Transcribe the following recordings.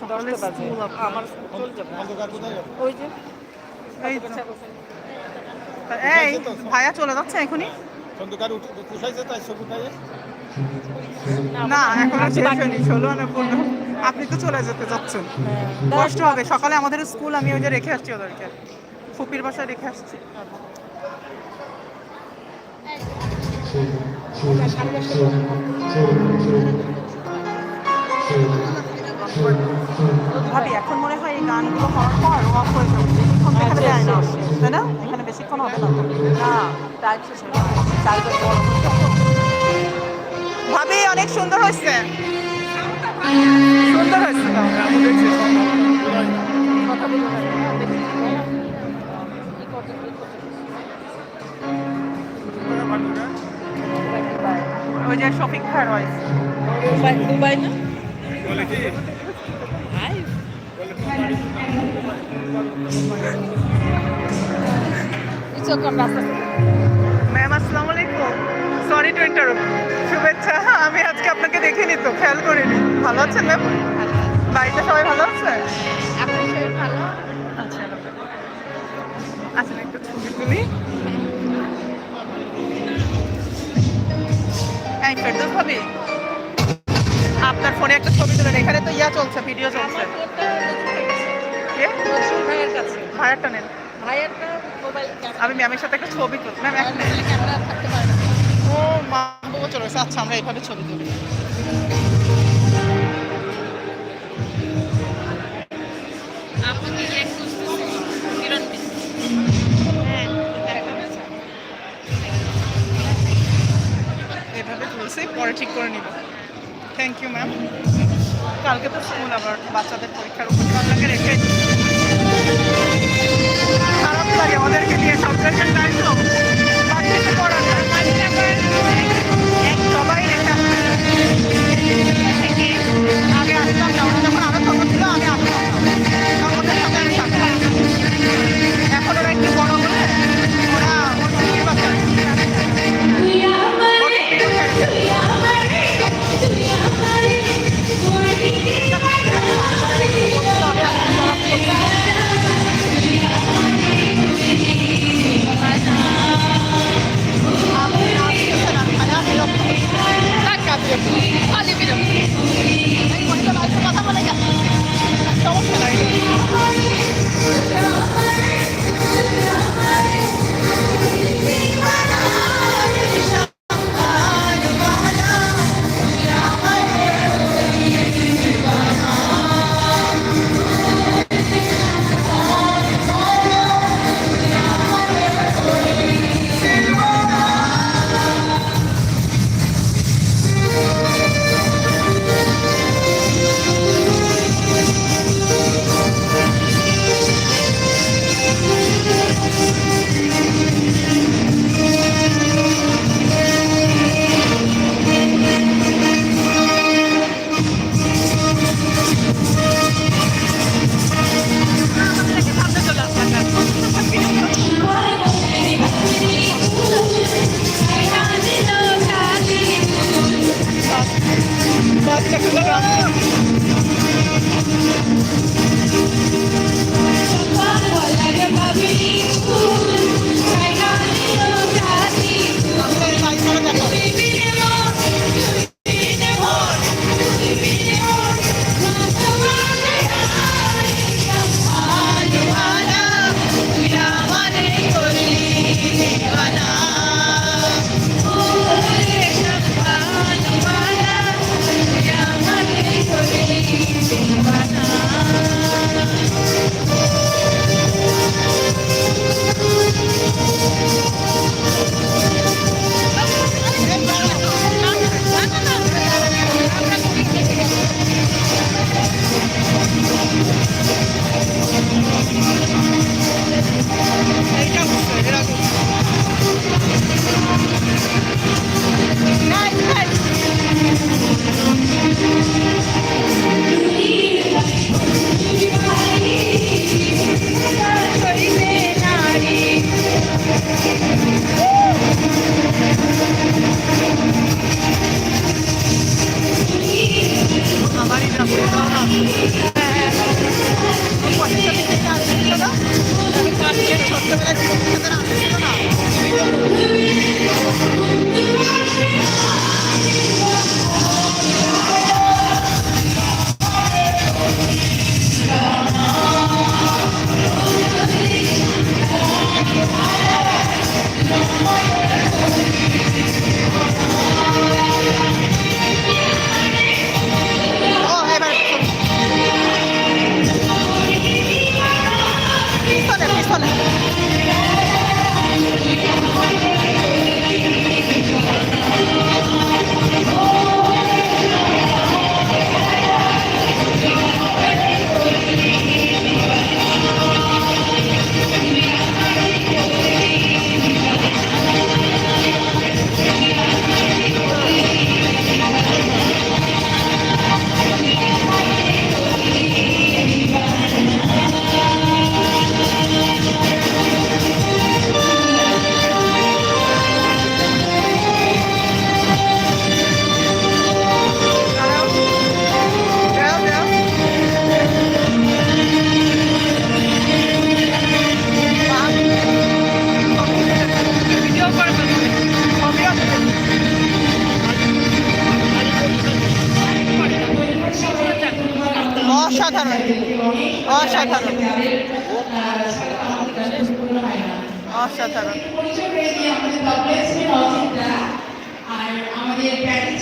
সকালে স্কুল আমার চলে যাবে। অন্ধকার কোথায় গেল? ওই যে এই ভাইয়া চলে যাচ্ছে এখনই? উঠাইছে তাই সব উঠাইছে না এখন আর শেষ হয়নি ষোলো না পনেরো। আপনি তো চলে যেতে যাচ্ছেন। হ্যাঁ। কষ্ট হবে। সকালে আমাদের স্কুল আমি ওই যে রেখে আসছি ওদেরকে। ফুপির বাসায় রেখে আসছি। ভাবি এখন মনে হয় এই গানগুলো হওয়ার পর অফ হয়ে যাবে। বেশিক্ষণ তো এখানে দেয় না। তাই না? এখানে বেশিক্ষণ হবে না না টাইম শেষ ভাবি অনেক সুন্দর হয়েছে। সুন্দর হয়েছে ওই যে শপিং ফেয়ার হয়েছে দুবাই দুবাই না? বলে কি? ম্যাম আসসালামু আলাইকুম সরি টু ইন্টারাপ্ট শুভেচ্ছা আমি আজকে আপনাকে দেখিনি তো, খেয়াল করিনি। ভালো আছেন ম্যাম বাড়িতে সবাই ভালো আছে? ভালো আচ্ছা আচ্ছা আপনার ফোনে একটা ছবি তুলেন, এখানে তো ইয়া চলছে ভিডিও চলছে। কে? ভাইয়ের কাছে। নেন। ভাইয়েরটা মোবাইল আমি ম্যামের সাথে একটা ছবি তুলি ম্যাম এক ক্যামেরা থাকতে পারে না। ও মা চলে আচ্ছা আমরা এইভাবে ছবি তুলি। এক এভাবে তুলছি পরে ঠিক করে নিব। থ্যাংক ইউ ম্যাম কালকে তো স্কুল আবার বাচ্চাদের পরীক্ষার উপর আপনাকে রেখে। খারাপ লাগে ওদেরকে নিয়ে বাট কিছু করার সবাই আগে আসতাম যখন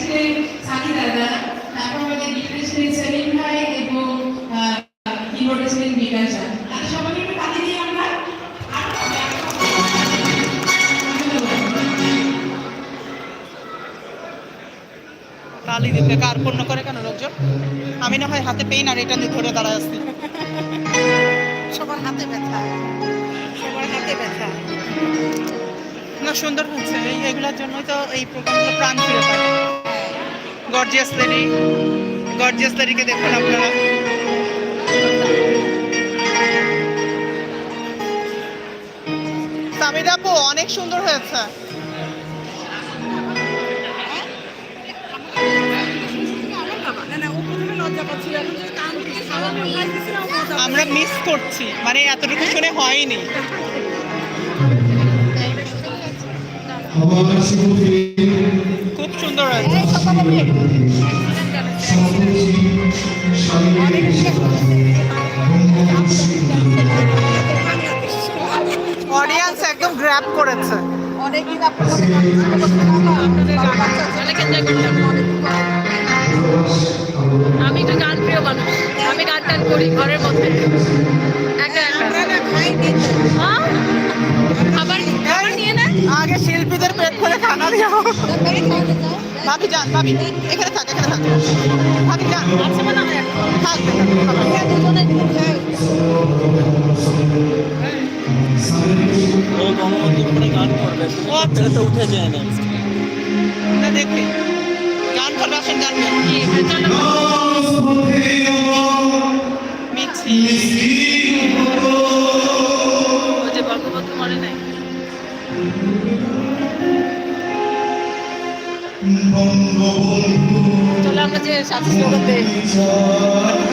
ছিলেন সাকি দাদা তারপর আমাদের গিটারে ছিলেন সেলিম ভাই এবং কিবোর্ডে ছিলেন বিকাশ দা তাদের সবাইকে একটু তালি দিয়ে আমরা তালি দিতে কার পূর্ণ করে কেন লোকজন? আমি না হয় হাতে পেইন আর এটা নিয়ে ধরে দাঁড়ায় আসছি সবার হাতে ব্যথা। সবার হাতে ব্যথা। না সুন্দর এই এগুলোর জন্যই তো এই প্রোগ্রামগুলো প্রাণ ফিরে পায়। গর্জিয়াস লেডি গর্জিয়াস লেডিকে দেখুন আপনারা। সামিদা আপু অনেক সুন্দর হয়েছে। আমরা মিস করছি। মানে এতটুকু শুনে হয়নি। খুব সুন্দর অডিয়েন্স একদম গ্র্যাব করেছে। অনেকদিন আমি তো গান প্রিয় মানুষ। আমি গান টান করি ঘরের মধ্যে। একা একা আগে শিল্পীদের পেট করে খানা দিও ভাবি যান ভাবি এখানে থাক এখানে থাক। ভাবি যান। থাকবে গণমাধ্যম গান করবে। আসেন গান গান। চলো আমরা যে সাথে স্লোগান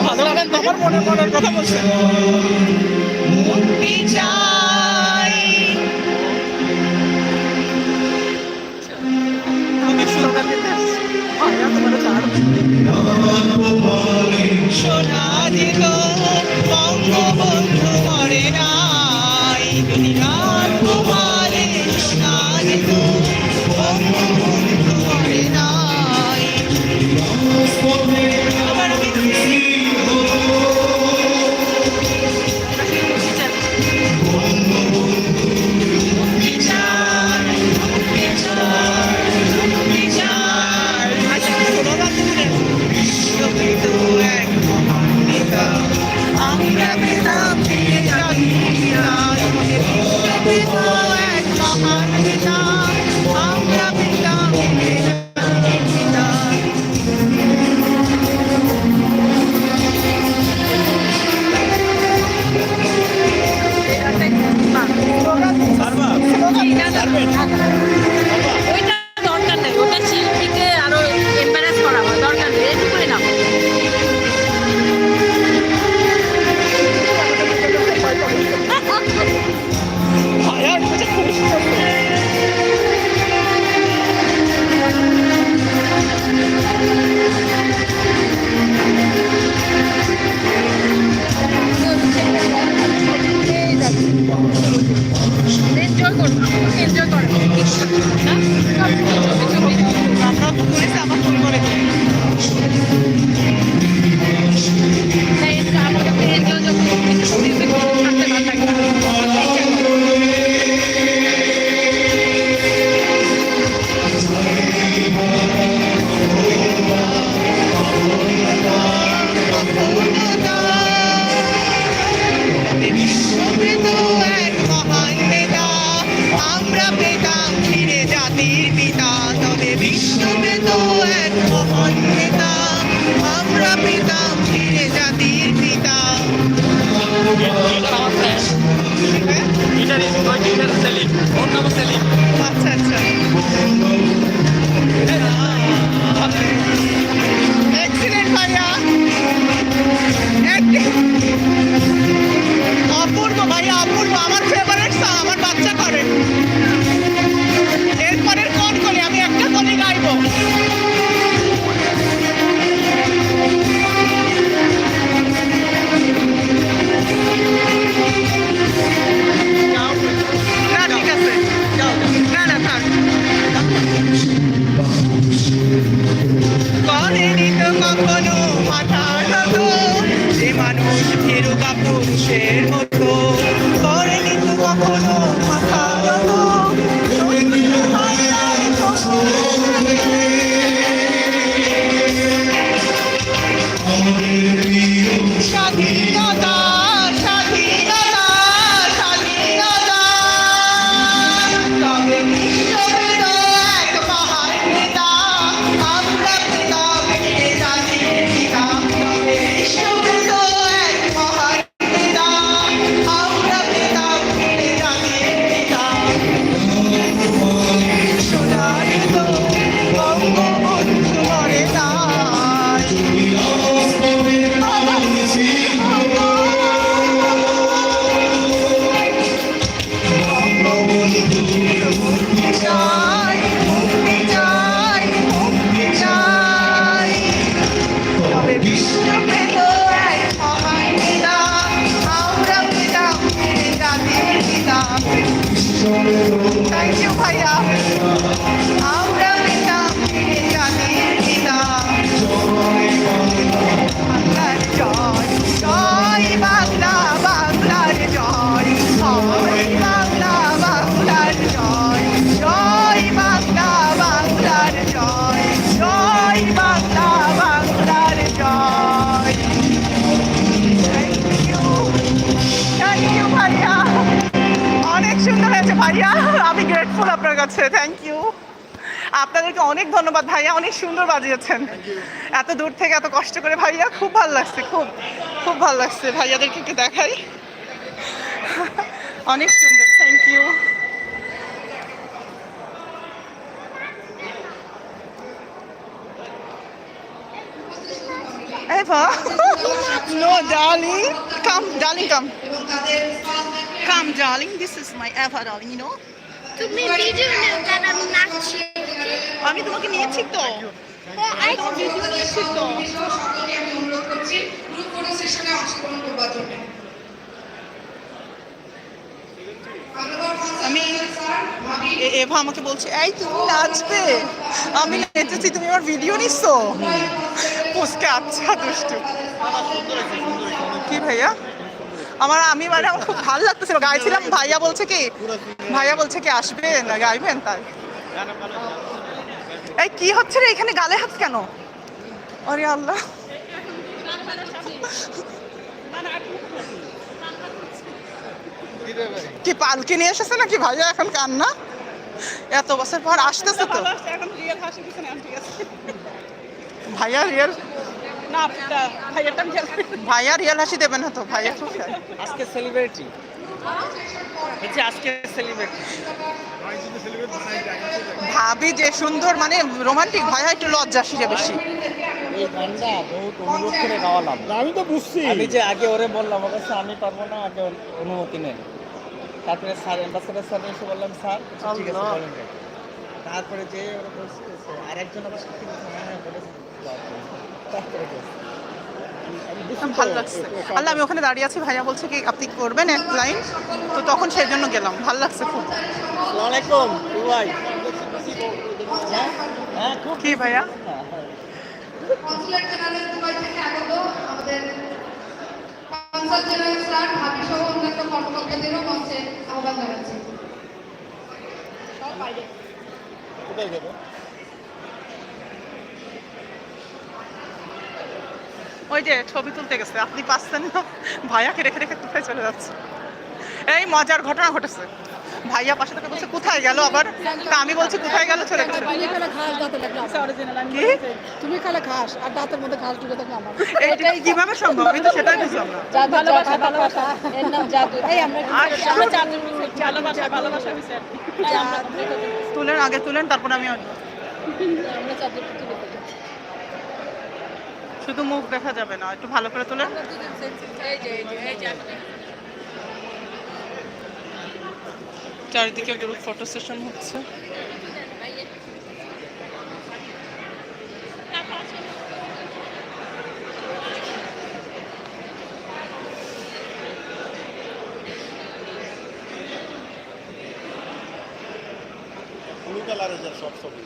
ভালো আমার মনে মনের কথা বলছে মুক্তি চাই আমি স্লোগান দিতে আসছি। ভাইয়া তোমার ছাড়বে। সোনা ¿No? গিটারিস্ট ওই গিটার সেলিম ওর সেলিম। আচ্ছা আচ্ছা। ভাইয়া আমি গ্রেটফুল আপনার কাছে থ্যাংক ইউ আপনাদেরকে অনেক ধন্যবাদ ভাইয়া অনেক সুন্দর বাজিয়েছেন। এত দূর থেকে এত কষ্ট করে ভাইয়া খুব ভালো লাগছে খুব খুব ভালো লাগছে। ভাইয়াদেরকে একটু দেখাই। অনেক সুন্দর thank you Eva, no, darling, come, darling, come, come, darling. This is my Eva, darling. You know. তুমি ভিডিও নেও কারণ আমি নাচছি। আমি তোমাকে নিয়েছি তো। আই ভিডিও নিয়েছি তো। সকলকে আমি অনুরোধ করছি গ্রুপ ফটো সেশনে অংশগ্রহণ করবার জন্য আমি এ- এভা আমাকে বলছে এই তুমি নাচবে। আমি নেচেছি তুমি আমার ভিডিও নিচ্ছ? পোস্টে আচ্ছা দুষ্টু। কি ভাইয়া? আমার, আমি মানে আমার খুব ভালো লাগতেছিল। গাইছিলাম, ভাইয়া বলছে কি, ভাইয়া বলছে কি আসবেন গাইবেন তাই? এই কি হচ্ছে রে, এখানে গালে হাত কেন? আরে আল্লাহ। কি পালকি নিয়ে এসেছে নাকি ভাইয়া এখন কান্না? এত বছর পর আসতেছে তো। ভাইয়া রিয়েল না ভাইয়া রিয়েল হাসি দেবে না তো? ভাইয়া আজকে সেলিব্রিটি হচ্ছে আজকে সেলিব্রিটি ভাবি যে সুন্দর মানে রোমান্টিক ভাইয়া একটু বেশি। এই গানটা বহুত অনুরোধ করে গাওয়ালাম আমি তো বুঝছি। আমি যে আগে ওরে বললাম ওর কাছে আমি পারব না আগে ওর অনুমতি নেই। তারপরে স্যার অ্যাম্বাসেডার স্যার এসে বললাম স্যার ঠিক আছে। তারপরে যে ওরা বলছে আর একজন আবার দিচ্ছে হ্যাঁ হ্যাঁ বলেছে তারপরে গেছে। আমি- আমি বুঝছি তো, ভালো লাগছে। আল্লাহ আমি ওখানে দাঁড়িয়ে আছি ভাইয়া বলছে কি আপনি করবেন এক লাইন? তো তখন সেই জন্য গেলাম ভালো লাগছে খুব। হ্যাঁ খুব কি ভাইয়া? হ্যাঁ, হ্যাঁ। ওই যে ছবি তুলতে গেছে আপনি পাচ্ছেন না। ভাইয়াকে রেখে রেখে কোথায় চলে যাচ্ছে? এই মজার ঘটনা ঘটেছে। ভাইয়া পাশে থেকে বলছে কোথায় গেল আবার? তা আমি বলছি কোথায় গেল চলে গেছে তুমি খালে ঘাস দাঁতে লাগল কি? তুমি খালে ঘাস আর দাঁতের মধ্যে ঘাস ঢুকে থাকে আমার। এটা কীভাবে সম্ভব? আমি তো সেটাই বুঝলাম না। ভালোবাসা ভালোবাসা। এর নাম জাদু। এই আমরা আশ্চর্য। ভালোবাসা ভালোবাসা হইছে তুলেন আগে তুলেন তারপর আমি। আমরা ফেলি। শুধু মুখ দেখা যাবে না একটু ভালো করে তোলেন। চারিদিকে গ্রুপ ফটো সেশন হচ্ছে ব্লু কালারের যে সব ছবি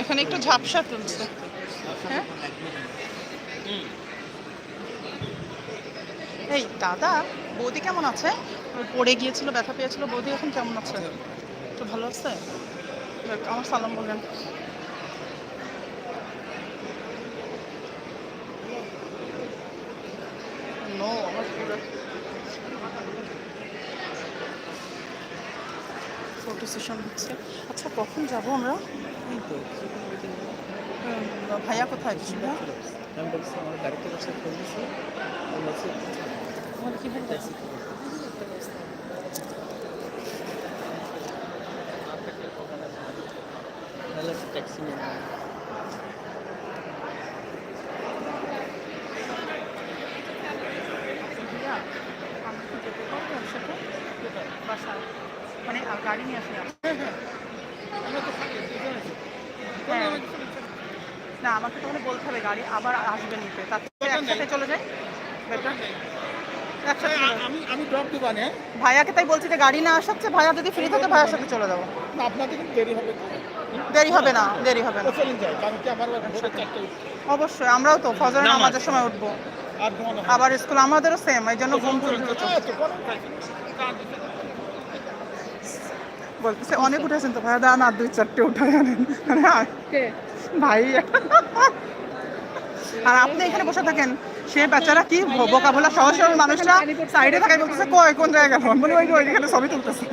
এখানে একটু ঝাপসা তুলছে। হ্যাঁ? এই দাদা বৌদি কেমন আছে? পড়ে গিয়েছিল ব্যথা পেয়েছিল বৌদি এখন কেমন আছে? তো ভালো আছে? আমার সালাম বললেন নো আমার পুরো ফটো সেশন হচ্ছে। আচ্ছা কখন যাব আমরা? এই তো। চিকেন মিটিং হুম, ভাইয়া কোথায় ছিল আমি বলছি আমার গাড়িতে বসে ফোন দিছি আমি বলছি আমার কি হয় ট্যাক্সি তাহলে ট্যাক্সি নিয়ে নেব। ভাইয়া আমরা কি যেতে পারব ওর সাথে বাসায় মানে আ, গাড়ি নিয়ে আসি হ্যাঁ না আমাকে তাহলে বলতে হবে গাড়ি আবার আসবে নিতে। তার থেকে একসাথে চলে যাই। বেটার একসাথে চলে যাই। আমি আমি ড্রপ দেবো হ্যাঁ? ভাইয়াকে তাই বলছি যে গাড়ি না আসাচ্ছে ভাইয়া যদি ফ্রি থাকে ভাইয়ার সাথে চলে যাব। না আপনাদের দেরি হবে দেরি হবে না দেরি হবে না। ও চলুন যাই কারণ কি আমার ভোরে চারটে অবশ্যই আমরাও তো ফজরের নামাজের সময় উঠবো। আবার স্কুল আমাদেরও সেম এই জন্য ঘুম হ্যাঁ। বলতেছে অনেক উঠেছেন তো ভাইয়া দাঁড়ান আর দুই চারটে উঠায় আনেন ভাই। আর আপনি এখানে বসে থাকেন, সে বেচারা কি বোকা বলা সহজ সরল মানুষরা সাইডে থাকায় বলতেছে, কয়, কোন জায়গায় গেল? বলি ওই ওইখানে ছবি তুলতেছে।